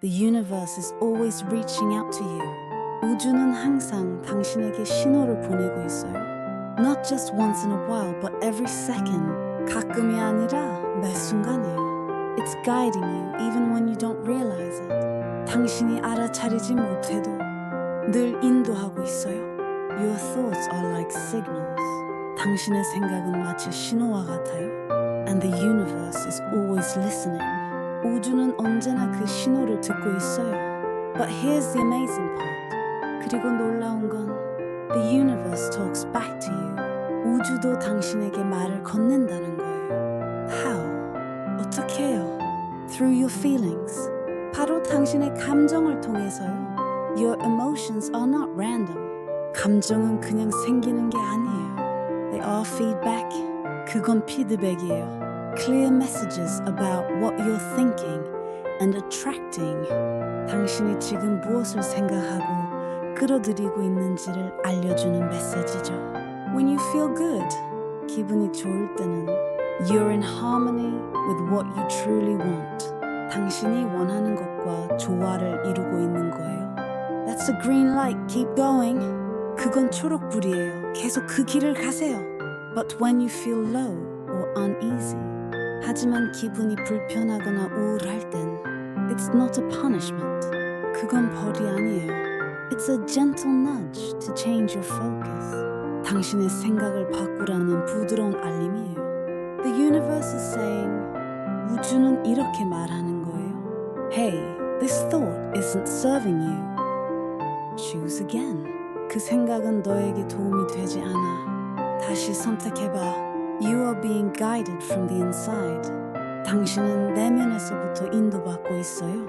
The universe is always reaching out to you. 우주는 항상 당신에게 신호를 보내고 있어요. Not just once in a while, but every second. 가끔이 아니라 매 순간이에요. It's guiding you even when you don't realize it. 당신이 알아차리지 못해도 늘 인도하고 있어요. Your thoughts are like signals. 당신의 생각은 마치 신호와 같아요. And the universe is always listening. 우주는 언제나 그 신호를 듣고 있어요. But here's the amazing part. 그리고 놀라운 건 The universe talks back to you. 우주도 당신에게 말을 건넨다는 거예요. How? 어떻게 해요? Through your feelings. 바로 당신의 감정을 통해서요. Your emotions are not random. 감정은 그냥 생기는 게 아니에요. They are feedback. 그건 피드백이에요. Clear messages about what you're thinking and attracting. 당신이 지금 무엇을 생각하고 끌어들이고 있는지를 알려주는 메시지죠. When you feel good, 기분이 좋을 때는 you're in harmony with what you truly want. 당신이 원하는 것과 조화를 이루고 있는 거예요. That's a green light. Keep going. 그건 초록불이에요. 계속 그 길을 가세요. But when you feel low or uneasy, 하지만 기분이 불편하거나 우울할 땐 It's not a punishment. 그건 벌이 아니에요. It's a gentle nudge to change your focus. 당신의 생각을 바꾸라는 부드러운 알림이에요. The universe is saying 우주는 이렇게 말하는 거예요. Hey, this thought isn't serving you. Choose again. 그 생각은 너에게 도움이 되지 않아. 다시 선택해봐. You are being guided from the inside. 당신은 내면에서부터 인도받고 있어요.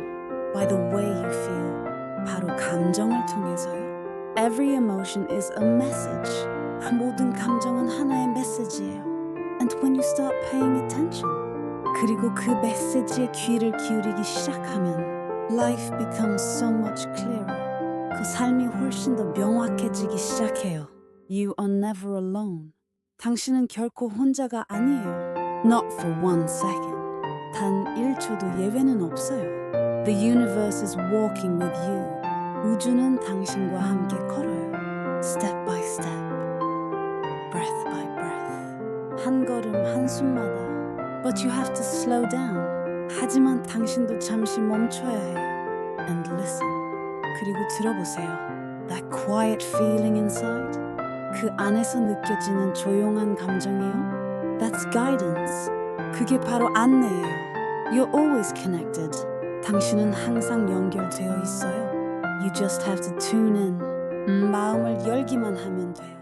By the way you feel. 바로 감정을 통해서요. Every emotion is a message. 모든 감정은 하나의 메시지예요. And when you start paying attention, 그리고 그 메시지에 귀를 기울이기 시작하면 life becomes so much clearer. 그 삶이 훨씬 더 명확해지기 시작해요. You are never alone. 당신은 결코 혼자가 아니에요. Not for one second. 단 1초도 예외는 없어요. The universe is walking with you. 우주는 당신과 함께 걸어요. Step by step. Breath by breath. 한 걸음 한 숨마다. But you have to slow down. 하지만 당신도 잠시 멈춰야 해요. And listen. 그리고 들어보세요. That quiet feeling inside. 그 안에서 느껴지는 조용한 감정이요. That's guidance. 그게 바로 안내예요. You're always connected. 당신은 항상 연결되어 있어요. You just have to tune in. 음, 마음을 열기만 하면 돼요.